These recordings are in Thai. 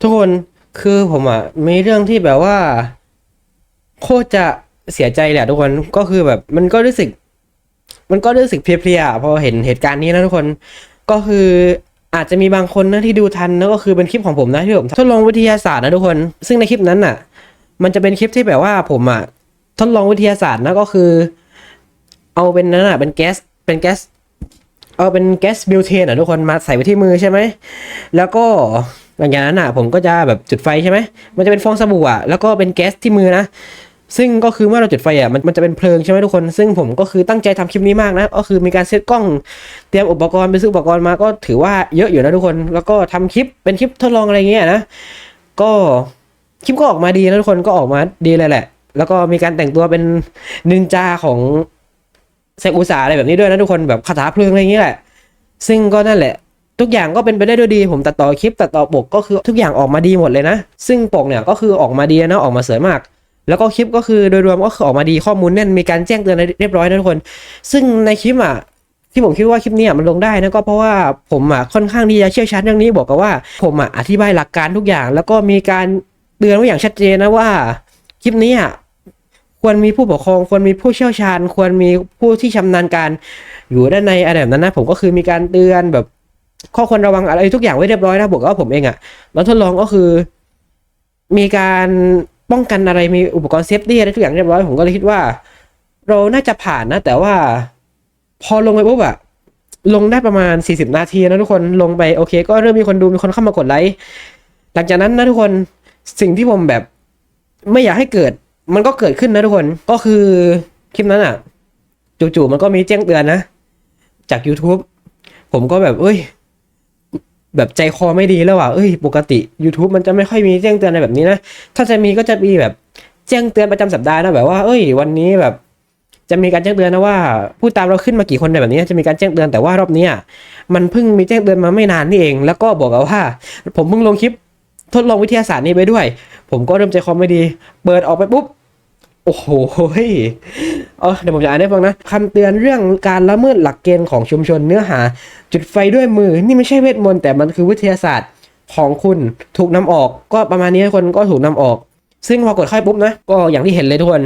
ทุกคนคือผมอะมีเรื่องที่แบบว่า โคตรจะเสียใจแหละทุกคนก็คือแบบ มันก็รู้สึก มันก็รู้สึกเพลียๆพอเห็นเหตุการณ์นี้นะทุกคนก็คืออาจจะมีบางคนนะที่ดูทันนะก็คือเป็นคลิปของผมนะที่ผมทดลองวิทยาศาสตร์นะทุกคน ซึ่งในคลิปนั้นน่ะ มันจะเป็นคลิปที่แบบว่าผมอะทดลองวิทยาศาสตร์นะก็คือ เอาเป็นนั่นอะเป็นแก๊สเป็นแก๊ส เอาเป็นแก๊สบิวเทนอะทุกคนมาใส่ไว้ที่มือใช่ไหม แล้วก็หลังจากนั้นอะผมก็จะแบบจุดไฟใช่ไหม มันจะเป็นฟองสบู่อะแล้วก็เป็นแก๊สที่มือนะ ซึ่งก็คือเมื่อเราจุดไฟอะมันมันจะเป็นเพลิงใช่ไหมทุกคน ซึ่งผมก็คือตั้งใจทำคลิปนี้มากนะ ก็คือมีการเซตกล้อง เตรียมอุปกรณ์ไปซื้ออุปกรณ์มาก็ถือว่าเยอะอยู่นะทุกคน แล้วก็ทำคลิปเป็นคลิปทดลองอะไรเงี้ยนะ ก็คลิปก็ออกมาดีนะทุกคนก็ออกมาดีเลยแหละ แล้วก็มีการแต่งตัวเป็นนินจาของ เซกอุสาอะไรแบบนี้ด้วยนะทุกคนแบบคาถาเพลิงอะไรเงี้ยแหละ ซึ่งก็นั่นแหละ ทุกอย่างก็เป็นไปได้ด้วยดี ผมตัดต่อคลิปตัดต่อปกก็คือทุกอย่างออกมาดีหมดเลยนะ ซึ่งปกเนี่ยก็คือออกมาดีนะออกมาสวยมาก แล้วก็คลิปก็คือโดยรวมก็คือออกมาดีข้อมูลแน่นมีการแจ้งเตือนเรียบร้อยนะทุกคน ซึ่งในคลิปอะที่ผมคิดว่าคลิปนี้มันลงได้นะก็เพราะว่าผมอะค่อนข้างที่จะเชี่ยวชาญเรื่องนี้บอกกับว่าผมอะอธิบายหลักการทุกอย่าง แล้วก็มีการเตือนไว้อย่างชัดเจนนะว่าคลิปนี้อะ ควรมีผู้ปกครองควรมีผู้เชี่ยวชาญ ควรมีผู้ที่ชำนาญการ อยู่ด้านในอะไรแบบนั้นนะผมก็คือมีการเตือนแบบ ข้อควรระวังอะไรทุกอย่างไว้เรียบร้อยนะบอกว่าผมเองอะ่ะทดลองก็คือ มีการป้องกันอะไรมีอุปกรณ์เซฟตี้อะไรทุกอย่างเรียบร้อยผมก็เลยคิดว่า เราน่าจะผ่านนะ แต่ว่า พอลงไปปุ๊บอะลงได้ประมาณ 40 นาทีนะทุกคนลงไปโอเค ก็เริ่มมีคนดูมีคนเข้ามากดไลค์หลังจากนั้นนะทุกคนสิ่งที่ผมแบบไม่อยากให้เกิด มันก็เกิดขึ้นนะทุกคนก็คือคลิปนั้นอะจู่ๆมันก็มีแจ้งเตือนนะ จาก YouTube ผมก็แบบ เอ้ย แบบใจคอไม่ดีแล้วว่ะเอ้ย ปกติ YouTube มันจะไม่ค่อยมีแจ้งเตือนอะไรแบบนี้นะ ถ้าจะมีก็จะมีแบบแจ้งเตือนประจำสัปดาห์นะแบบว่าเอ้ย วันนี้แบบ จะมีการแจ้งเตือนนะว่า ผู้ตามเราขึ้นมากี่คนอะไรแบบนี้จะมีการแจ้งเตือนแต่ว่ารอบนี้มันเพิ่งมีแจ้งเตือนมาไม่นานนี่เอง แล้วก็บอกว่า ผมเพิ่งลงคลิปทดลองวิทยาศาสตร์นี้ไปด้วย ผมก็เริ่มใจคอไม่ดี เปิดออกไปปุ๊บ โอ้โหเออเดี๋ยวผมจะอ่านให้ฟังนะคำเตือนเรื่องการละเมิดหลักเกณฑ์ของชุมชนเนื้อหา จุดไฟด้วยมือ นี่ไม่ใช่เวทมนต์แต่มันคือวิทยาศาสตร์ของคุณถูกนำออก ก็ประมาณนี้คนก็ถูกนำออก ซึ่งพอกดเข้าปุ๊บนะ ก็อย่างที่เห็นเลยทุกคน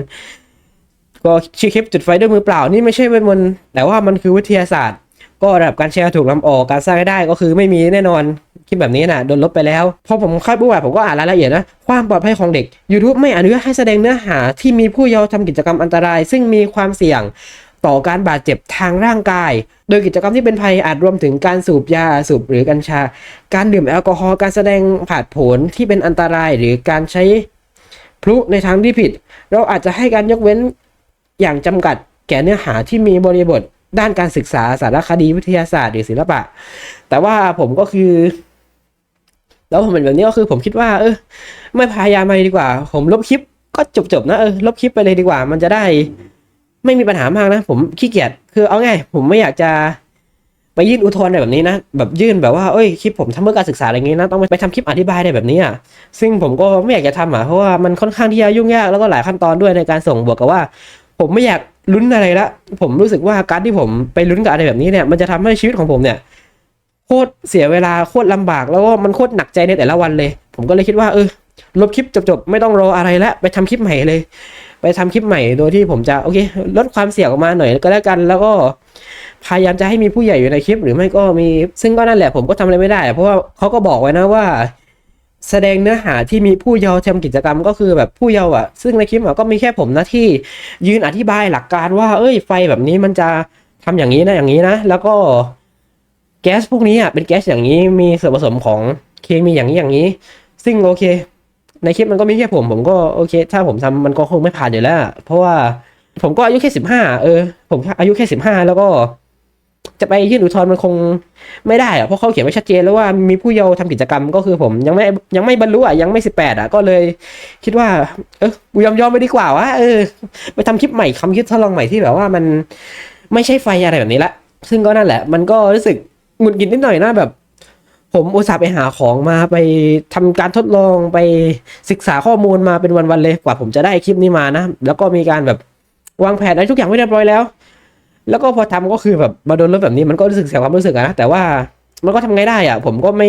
ก็ชื่อคลิปจุดไฟด้วยมือเปล่า นี่ไม่ใช่เวทมนต์แต่ว่ามันคือวิทยาศาสตร์ ก็ระดับการแชร์ถูกนำออก การสร้างได้ก็คือไม่มีแน่นอน คลิปแบบนี้นะโดนลบไปแล้ว พอผมเข้าปุ๊บอะผมก็อ่านรายละเอียดนะ ความปลอดภัยของเด็ก YouTube ไม่อนุญาตให้แสดงเนื้อหาที่มีผู้เยาว์ทำกิจกรรมอันตราย ซึ่งมีความเสี่ยงต่อการบาดเจ็บทางร่างกาย โดยกิจกรรมที่เป็นภัยอาจรวมถึงการสูบยาสูบหรือกัญชา การดื่มแอลกอฮอล์ การแสดงผาดผนที่เป็นอันตราย หรือการใช้พลุในทางที่ผิด เราอาจจะให้การยกเว้นอย่างจำกัดแก่เนื้อหาที่มีบริบทด้านการศึกษาสารคดีวิทยาศาสตร์หรือศิลปะ แต่ว่าผมก็คือ แล้วผมเป็นแบบนี้ก็คือผมคิดว่า เออ ไม่พยายามอะไรดีกว่า ผมลบคลิปก็จบๆนะเออลบคลิปไปเลยดีกว่า มันจะได้ ไม่มีปัญหามากนะ ผมขี้เกียจคือเอาไงผมไม่อยากจะไปยื่นอุทธรณ์อะไรแบบนี้นะ แบบยื่นแบบว่าเอ้ยคลิปผมทำเพื่อการศึกษาอะไรอย่างงี้นะต้องไปทำคลิปอธิบายอะไรแบบนี้อะซึ่งผมก็ไม่อยากจะทำอะเพราะว่ามันค่อนข้างที่จะยุ่งยากแล้วก็หลายขั้นตอนด้วยในการส่งบวกกับว่า ผมไม่อยากลุ้นอะไรละผมรู้สึกว่าการที่ผมไปลุ้นกับอะไรแบบนี้เนี่ย มันจะทำให้ชีวิตของผมเนี่ย โคตรเสียเวลาโคตรลำบากแล้วก็มันโคตรหนักใจในแต่ละวันเลย ผมก็เลยคิดว่าเออลบคลิปจบๆไม่ต้องรออะไรแล้วไปทำคลิปใหม่เลย ไปทำคลิปใหม่โดยที่ผมจะโอเคลดความเสี่ยงออกมาหน่อยก็แล้วกัน แล้วก็พยายามจะให้มีผู้ใหญ่อยู่ในคลิป หรือไม่ก็มี ซึ่งก็นั่นแหละผมก็ทำอะไรไม่ได้ เพราะว่าเขาก็บอกไว้นะว่า แสดงเนื้อหาที่มีผู้เยาว์ทำกิจกรรมก็คือแบบผู้เยาว์อะ ซึ่งในคลิปอะก็มีแค่ผมนะที่ยืนอธิบายหลักการว่า เอ้ยไฟแบบนี้มันจะทำอย่างนี้นะอย่างนี้นะ แล้วก็ แก๊สพวกนี้อะเป็นแก๊สอย่างนี้มีส่วนผสมของเคมีอย่างนี้อย่างนี้ ซึ่งโอเค ในคลิปมันก็มีแค่ผม ผมก็โอเค ถ้าผมทำมันก็คงไม่ผ่านอยู่แล้ว เพราะว่าผมก็อายุแค่สิบห้าเออ ผมอายุแค่สิบห้าแล้วก็ จะไปยื่นอุทธรณ์มันคงไม่ได้อะเพราะเขาเขียนไว้ชัดเจนแล้วว่ามีผู้เยาว์ทำกิจกรรมก็คือผมยังไม่ยังไม่บรรลุอะยังไม่สิบแปดอะก็เลย คิดว่า เออกูยอมยอมไปดีกว่าวะเออไปทำคลิปใหม่คำคิดทดลองใหม่ที่แบบว่ามันไม่ใช่ไฟอะไรแบบนี้ละซึ่งก็นั่นแหละ มันก็รู้สึก หงุดหงิดนิดหน่อยนะแบบ ผมอุตส่าห์ไปหาของมาไปทำการทดลองไปศึกษาข้อมูลมาเป็นวันๆเลยกว่าผมจะได้คลิปนี้มานะ แล้วก็มีการแบบวางแผนอะไรทุกอย่างไว้เรียบร้อยแล้ว แล้วก็พอทำก็คือแบบมาโดนรถแบบนี้มันก็รู้สึกเสียความรู้สึกนะแต่ว่ามันก็ทำไงได้อะผมก็ไม่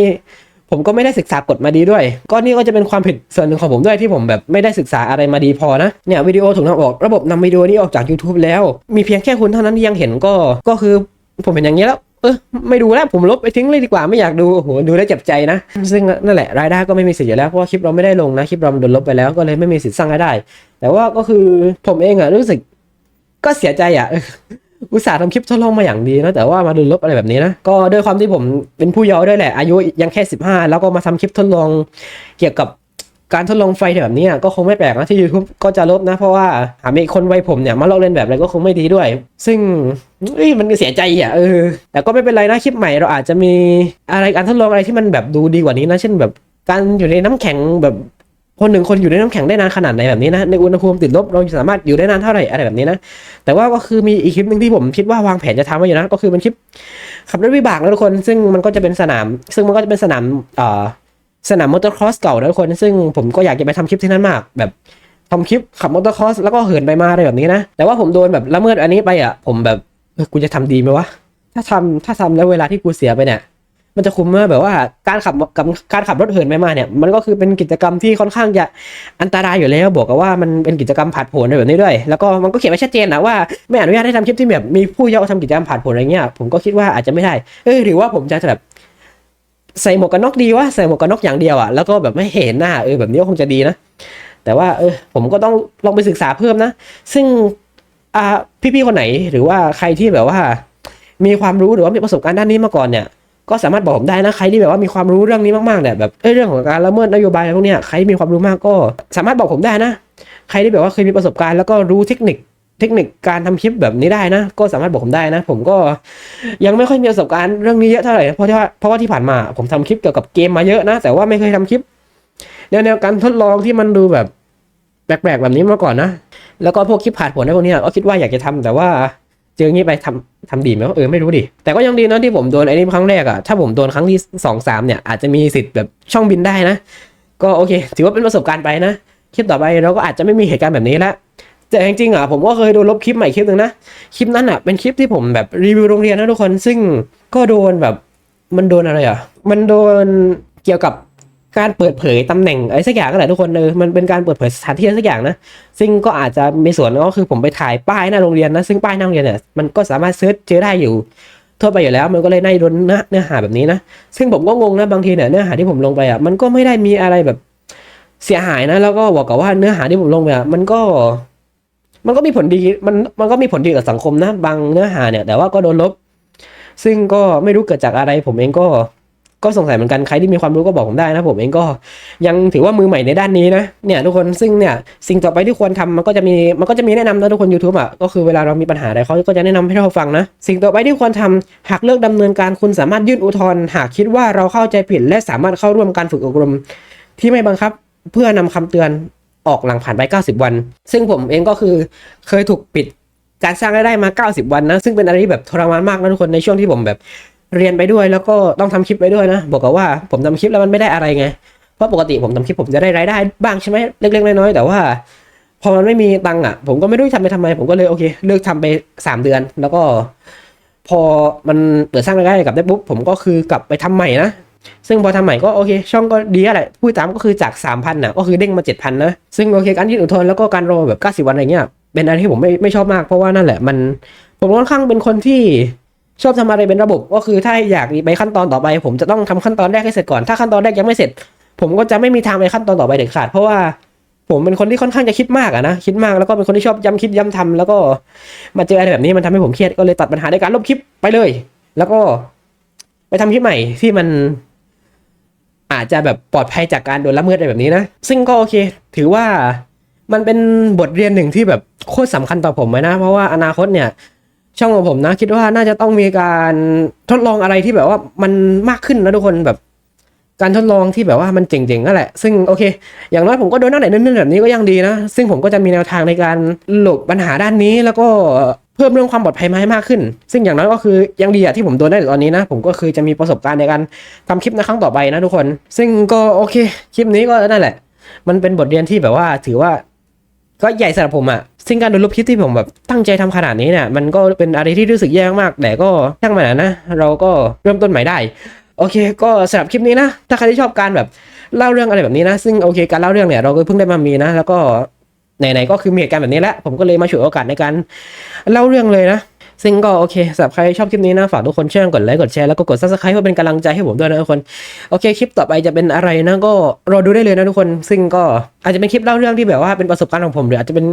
ผมก็ไม่ได้ศึกษากฎมาดีด้วย ก็นี่ก็จะเป็นความผิดส่วนหนึ่งของผมด้วยที่ผมแบบไม่ได้ศึกษาอะไรมาดีพอนะ เนี่ยวิดีโอถูกนำออกระบบนำวิดีโอนี้ออกจาก YouTube แล้ว มีเพียงแค่คุณเท่านั้นที่ยังเห็นก็ ก็คือผมเห็นอย่างนี้แล้ว ออไม่ดูแล้วผมลบไปทิ้งเลยดีกว่าไม่อยากดูโอ้โหดูแล้วเจ็บใจนะ ซึ่งนั่นแหละรายได้ก็ไม่มีสิทธิ์อยู่แล้วเพราะว่าคลิปเราไม่ได้ลงนะคลิปเราโดนลบไปแล้วก็เลยไม่มีสิทธิ์สร้างรายได้ แต่ว่าก็คือผมเองอะรู้สึกก็เสียใจอะอุตส่าห์ทำคลิปทดลองมาอย่างดีนะแต่ว่ามาโดนลบอะไรแบบนี้นะก็ด้วยความที่ผมเป็นผู้เยาว์ด้วยแหละอายุยังแค่ 15 แล้วก็มาทำคลิปทดลองเกี่ยวกับ การทดลองไฟแบบนี้ก็คงไม่แปลกนะที่ YouTube ก็จะลบนะ เพราะว่าหามีคนวัยผมเนี่ยมาลอกเลียนแบบอะไรก็คงไม่ดีด้วย ซึ่งมันเสียใจอะเออแต่ก็ไม่เป็นไรนะคลิปใหม่เราอาจจะมีอะไรการทดลองอะไรที่มันแบบดูดีกว่านี้นะเช่นแบบการอยู่ในน้ำแข็งแบบคนหนึ่งคนอยู่ในน้ำแข็งได้นานขนาดไหนแบบนี้นะในอุณหภูมิติดลบเราสามารถอยู่ได้นานเท่าไหร่อะไรแบบนี้นะแต่ว่าก็คือมีอีกคลิปหนึ่งที่ผมคิดว่าวางแผนจะทำไว้อยู่นะก็คือเป็นคลิปขับรถวิบากนะทุกคน ซึ่งมันก็จะเป็นสนาม ซึ่งมันก็จะเป็นสนามเอ่อ สนามมอเตอร์ครอสเก่านะทุกคน ซึ่งผมก็อยากจะไปทำคลิปที่นั่นมาก แบบทำคลิปขับมอเตอร์ครอสแล้วก็เหินไปมาอะไรแบบนี้นะ แต่ว่าผมโดนแบบละเมิดอันนี้ไปอะ ผมแบบเออกูจะทำดีไหมวะ ถ้าทำถ้าทำแล้วเวลาที่กูเสียไปเนี่ย มันจะคุ้มเมื่อแบบว่าการขับกับการขับรถเหินไปมาเนี่ย มันก็คือเป็นกิจกรรมที่ค่อนข้างจะอันตรายอยู่แล้วบวกกับว่ามันเป็นกิจกรรมผาดโผนแบบนี้ด้วย แล้วก็มันก็เขียนไว้ชัดเจนนะว่าไม่อนุญาตให้ทำคลิปที่แบบมีผู้เยาว์ทำกิจกรรมผาดโผนอะไรเงี้ย ผมก็คิดว่าอาจจะไม่ได้ เออหรือว่าผมจะแบบ ใส่หมวกกันน็อกดีวะใส่หมวกกันน็อกอย่างเดียวอะแล้วก็แบบไม่เห็นหน้าเออแบบนี้ก็คงจะดีนะ แต่ว่าเออผมก็ต้องลองไปศึกษาเพิ่มนะ ซึ่งอ่าพี่ๆคนไหนหรือว่าใครที่แบบว่า มีความรู้หรือว่ามีประสบการณ์ด้านนี้มาก่อนเนี่ยก็สามารถบอกผมได้นะใครที่แบบว่ามีความรู้เรื่องนี้มากๆเนี่ยแบบเอ้ยเรื่องของการละเมิดนโยบายอะไรพวกเนี้ยใครที่มีความรู้มากก็ สามารถบอกผมได้นะ ใครที่แบบว่าเคยมีประสบการณ์แล้วก็รู้เทคนิค เทคนิคการทำคลิปแบบนี้ได้นะ ก็สามารถบอกผมได้นะ ผมก็ยังไม่ค่อยมีประสบการณ์เรื่องนี้เยอะเท่าไหร่เพราะว่าเพราะว่าที่ผ่านมาผมทำคลิปเกี่ยวกับเกมมาเยอะนะ แต่ว่าไม่เคยทำคลิปแนวการทดลองที่มันดูแบบแปลกๆแบบนี้มาก่อนนะ แล้วก็พวกคลิปผ่านผลในพวกนี้ก็คิดว่าอยากจะทำแต่ว่าเจออย่างนี้ไปทำทำดีไหมเออไม่รู้ดิ แต่ก็ยังดีนะที่ผมโดนไอ้นี่ครั้งแรกอะถ้าผมโดนครั้งที่สองสามเนี่ยอาจจะมีสิทธิ์แบบช่องบินได้นะ ก็โอเค ถือว่าเป็นประสบการณ์ไปนะคลิปต่อไปเราก็อาจจะไม่มีเหตุการณ์แบบนี้ละ แต่จริงๆอะผมก็เคยโดนลบคลิปใหม่คลิปหนึ่งนะ คลิปนั้นอะเป็นคลิปที่ผมแบบรีวิวโรงเรียนนะทุกคน ซึ่งก็โดนแบบมันโดนอะไรอะ มันโดนเกี่ยวกับการเปิดเผยตำแหน่งอะไรสักอย่างก็แหละทุกคนเออมันเป็นการเปิดเผยสถานที่อะไรสักอย่างนะ ซึ่งก็อาจจะมีส่วนก็คือผมไปถ่ายป้ายหน้าโรงเรียนนะ ซึ่งป้ายหน้าโรงเรียนเนี่ยมันก็สามารถเซิร์ชเจอได้อยู่ทั่วไปอยู่แล้ว มันก็เลยน่าโดนเนื้อเนื้อหาแบบนี้นะ ซึ่งผมก็งงนะบางทีเนี่ยเนื้อหาที่ผมลงไปอะมันก็ไม่ได้มีอะไรแบบเสียหายนะ แล้วก็บอกกับว่าเนื้อหาที่ผมลงไปอะมันก็ มันก็มีผลดีมันมันก็มีผลดีกับสังคมนะบางเนื้อหาเนี่ย แต่ว่าก็โดนลบ ซึ่งก็ไม่รู้เกิดจากอะไร ผมเองก็ก็สงสัยเหมือนกันใครที่มีความรู้ก็บอกผมได้นะผมเองก็ยังถือว่ามือใหม่ในด้านนี้นะเนี่ยทุกคนซึ่งเนี่ยสิ่งต่อไปที่ควรทำมันก็จะมีมันก็จะมีแนะนำนะทุกคน YouTube อะก็คือเวลาเรามีปัญหาอะไรเขาก็จะแนะนำให้เราฟังนะ สิ่งต่อไปที่ควรทำหากเลิกดำเนินการคุณสามารถยื่นอุทธรณ์หากคิดว่าเราเข้าใจผิด และสามารถเข้าร่วมการฝึกอบรม ที่ไม่บังคับเพื่อนำคำเตือน ออกหลังผ่านไป 90 วัน ซึ่งผมเองก็คือเคยถูกปิดการสร้างรายได้มา 90 วันนะ ซึ่งเป็นอะไรที่แบบทรมานมากนะทุกคนในช่วงที่ผมแบบเรียนไปด้วยแล้วก็ต้องทำคลิปไปด้วยนะ บอกกับว่าผมทำคลิปแล้วมันไม่ได้อะไรไง เพราะปกติผมทำคลิปผมจะได้รายได้บ้างใช่ไหมเล็กๆน้อยๆแต่ว่า พอมันไม่มีตังค์อะ ผมก็ไม่รู้จะทำไปทำไม ผมก็เลยโอเค เลิกทำไปสามเดือน แล้วก็ พอมันเปิดสร้างรายได้กลับได้ปุ๊บผมก็คือกลับไปทำใหม่นะ ซึ่งพอทำใหม่ก็โอเค ช่องก็ดีอะไรพูดตามก็คือจากสามพันน่ะก็คือเด้งมาเจ็ดพันนะ ซึ่งโอเคการยื่อุทธรณ์แล้วก็การรอแบบเก้าสิบวันอะไรเงี้ยเป็นอะไรที่ผมไม่ไม่ชอบมากเพราะว่านั่นแหละมันผมค่อนข้างเป็นคนที่ชอบทำอะไรเป็นระบบก็คือถ้าอยากไปขั้นตอนต่อไป ผมจะต้องทำขั้นตอนแรกให้เสร็จก่อนถ้าขั้นตอนแรกยังไม่เสร็จ ผมก็จะไม่มีทางไปขั้นตอนต่อไปเด็ดขาด เพราะว่าผมเป็นคนที่ค่อนข้างจะคิดมากอะนะคิดมากแล้วก็เป็นคนที่ชอบย้ำคิดย้ำทำแล้วก็มาเจออะไรแบบนี้มันทำให้ผมเครียดก็เลยตัดปัญหาในการลบคลิปไปเลย แล้วก็ไปทำคลิปใหม่ที่มัน อาจจะแบบปลอดภัยจากการโดนละเมิดอะไรแบบนี้นะ ซึ่งก็โอเค ถือว่ามันเป็นบทเรียนหนึ่งที่แบบโคตรสำคัญต่อผมเลยนะ เพราะว่าอนาคตเนี่ย ช่องของผมนะ คิดว่าน่าจะต้องมีการทดลองอะไรที่แบบว่ามันมากขึ้นนะทุกคนแบบการทดลองที่แบบว่ามันเจ๋งๆนั่นแหละ ซึ่งโอเค อย่างน้อยผมก็โดนนั่นไหนนั่นแบบนี้ก็ยังดีนะ ซึ่งผมก็จะมีแนวทางในการหลบปัญหาด้านนี้แล้วก็ เพิ่มเรื่องความปลอดภัยมาให้มากขึ้น ซึ่งอย่างน้อยก็คือยังดีอะที่ผมโดนได้ตอนนี้นะ ผมก็คือจะมีประสบการณ์ในการทำคลิปในครั้งต่อไปนะทุกคน ซึ่งก็โอเค คลิปนี้ก็นั่นแหละ มันเป็นบทเรียนที่แบบว่าถือว่า ก็ใหญ่สำหรับผมอะซึ่งการโดนลบคลิปที่ผมแบบตั้งใจทำขนาดนี้เนี่ยมันก็เป็นอะไรที่รู้สึกแย่มาก แต่ก็ช่างมันนะ เราก็เริ่มต้นใหม่ได้โอเค ก็สำหรับคลิปนี้นะ ถ้าใครที่ชอบการแบบเล่าเรื่องอะไรแบบนี้นะ ซึ่งโอเค การเล่าเรื่องเนี่ยเราก็เพิ่งได้มามีนะ แล้วก็ ไหนๆก็คือมีเหตุการณ์แบบนี้แล้ว ผมก็เลยมาฉวยโอกาสในการเล่าเรื่องเลยนะ ซึ่งก็โอเคสำหรับใครชอบคลิปนี้นะ ฝากทุกคนช่วยกดไลค์กดแชร์แล้วก็กด subscribe เพื่อเป็นกำลังใจให้ผมด้วยนะทุกคน โอเคคลิปต่อไปจะเป็นอะไรนะก็รอดูได้เลยนะทุกคน ซึ่งก็อาจจะเป็นคลิปเล่าเรื่องที่แบบว่าเป็นประสบการณ์ของผมหรืออาจจะเป็น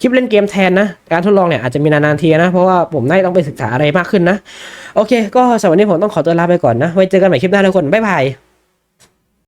คลิปเล่นเกมแทนนะการทดลองเนี่ยอาจจะมีนานๆทีนะเพราะว่าผมน่าจะต้องไปศึกษาอะไรมากขึ้นนะ โอเค ก็สำหรับวันนี้ผมต้องขอตัวลาไปก่อนนะไว้เจอกันใหม่คลิปหน้าทุกคนบ๊ายบาย